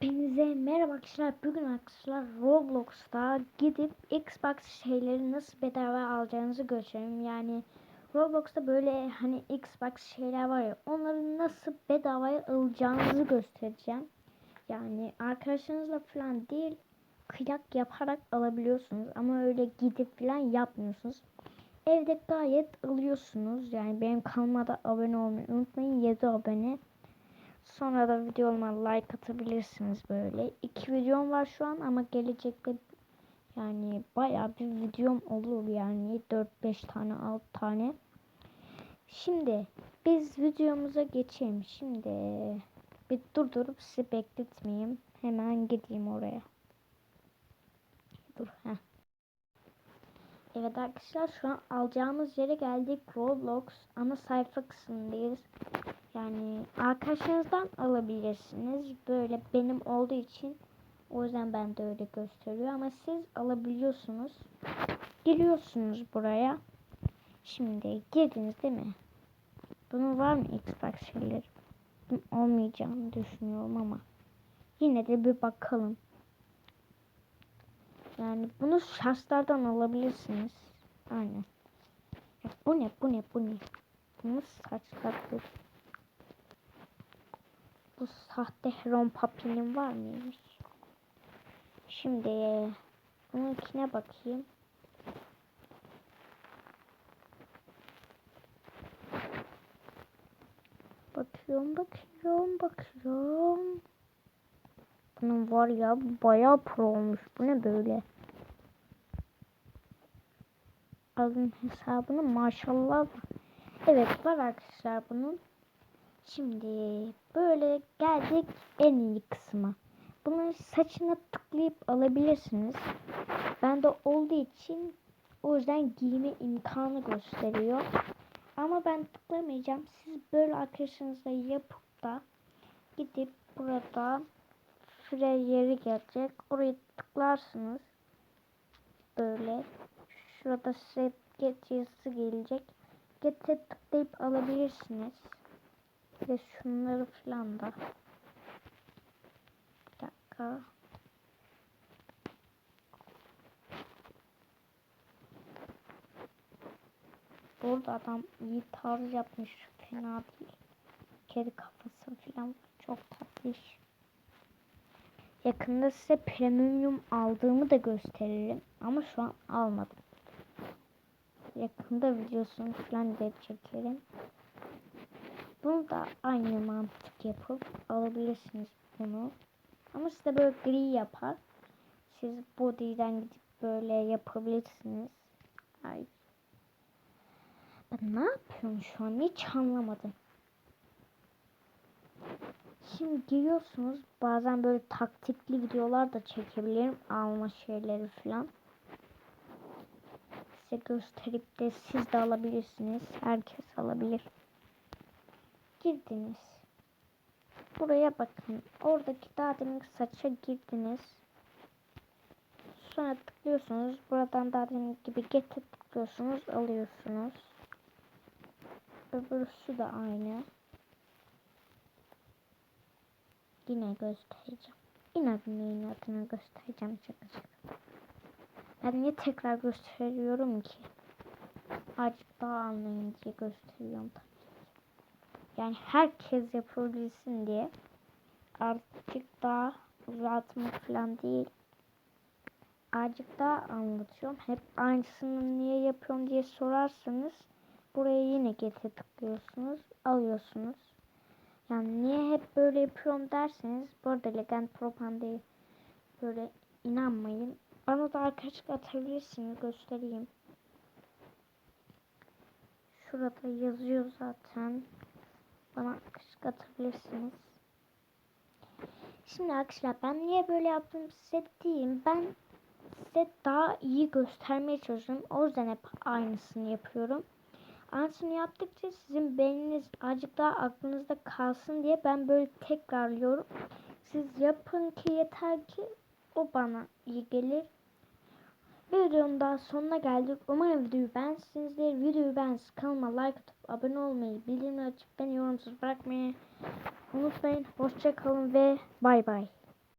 Hepinize merhaba arkadaşlar. Bugün arkadaşlar Roblox'ta gidip Xbox şeyleri nasıl bedava alacağınızı göstereyim. Yani Roblox'ta böyle hani Xbox şeyler var ya onları nasıl bedavaya alacağınızı göstereceğim. Yani arkadaşlarınızla falan değil kıyak yaparak alabiliyorsunuz ama öyle gidip falan yapmıyorsunuz. Evde gayet alıyorsunuz. Yani benim kanalıma da abone olmayı unutmayın. 7 abone. Sonra da videoma like atabilirsiniz böyle. İki videom var şu an ama gelecekte yani baya bir videom olur yani 4-5 tane 6 tane. Şimdi biz videomuza geçelim. Şimdi bir durdurup sizi bekletmeyeyim. Hemen gideyim oraya. Dur heh. Evet arkadaşlar şu an alacağımız yere geldik. Roblox ana sayfa kısmındayız. Yani arkadaşınızdan alabilirsiniz. Böyle benim olduğu için o yüzden ben de öyle gösteriyor. Ama siz alabiliyorsunuz. Giriyorsunuz buraya. Şimdi girdiniz değil mi? Bunun var mı Xbox şeyleri? Olmayacağını düşünüyorum ama. Yine de bir bakalım. Yani bunu şahslardan alabilirsiniz. Aynen. Bu ne bu ne bu ne? Bunu saçlar Bu sahte Heron Papi'nin var mıymış? Şimdi bununkine bakayım. Bakıyorum bakıyorum bakıyorum. Bunun var ya bayağı pro olmuş. Bu ne böyle? Alın hesabını maşallah. Evet var arkadaşlar bunun. Şimdi böyle geldik en iyi kısma. Bunun saçına tıklayıp alabilirsiniz. Ben de olduğu için o yüzden giyme imkanı gösteriyor. Ama ben tıklamayacağım. Siz böyle arkadaşınızla yapıp da gidip burada fre yeri gelecek. Oraya tıklarsınız. Böyle. Şurada size get gelecek. Get'e tıklayıp alabilirsiniz. De şunları falan da. Bir dakika. Burada adam iyi tarz yapmış. Fena değil. Kedi kafası falan çok tatlı iş. Yakında size premium aldığımı da gösteririm. Ama şu an almadım. Yakında videosunu falan da çekerim. Bunu da aynı mantık yapıp alabilirsiniz bunu. Ama size böyle gri yapar. Siz body'den gidip böyle yapabilirsiniz. Ay. Ben ne yapıyorum şu an? Hiç anlamadım. Şimdi giriyorsunuz. Bazen böyle taktikli videolar da çekebilirim. Alma şeyleri falan. Size gösterip de siz de alabilirsiniz. Herkes alabilir. Girdiniz. Buraya bakın. Oradaki daha demin saça girdiniz. Sonra tıklıyorsunuz. Buradan daha demin gibi getir tıklıyorsunuz. Alıyorsunuz. Öbürsü de aynı. Yine göstereceğim. İnadını inadını göstereceğim. Şaka. Ben niye tekrar gösteriyorum ki? Azıcık daha anlayın diye gösteriyorum tabii Yani herkes yapabilsin diye. Artık daha uzatmak falan değil. Azıcık daha anlatıyorum. Hep aynısını niye yapıyorum diye sorarsanız buraya yine getir tıklıyorsunuz. Alıyorsunuz. Yani niye hep böyle yapıyorum derseniz bu arada Legend Propaganda'yı böyle inanmayın. Bana da arkadaşlık atabilirsiniz göstereyim. Şurada yazıyor zaten. Bana arkadaşlık atabilirsiniz. Şimdi arkadaşlar ben niye böyle yaptım size diyeyim. Ben size daha iyi göstermeye çalışıyorum. O yüzden hep aynısını yapıyorum. Aynısını yaptıkça sizin beyniniz azıcık daha aklınızda kalsın diye ben böyle tekrarlıyorum. Siz yapın ki yeter ki o bana iyi gelir. Bir videonun daha sonuna geldik. Umarım videoyu beğenmişsinizdir. Videoyu beğenmişsiniz. Kanalıma like atıp abone olmayı, bildirimleri açıp beni yorumsuz bırakmayı unutmayın. Hoşçakalın ve bay bay.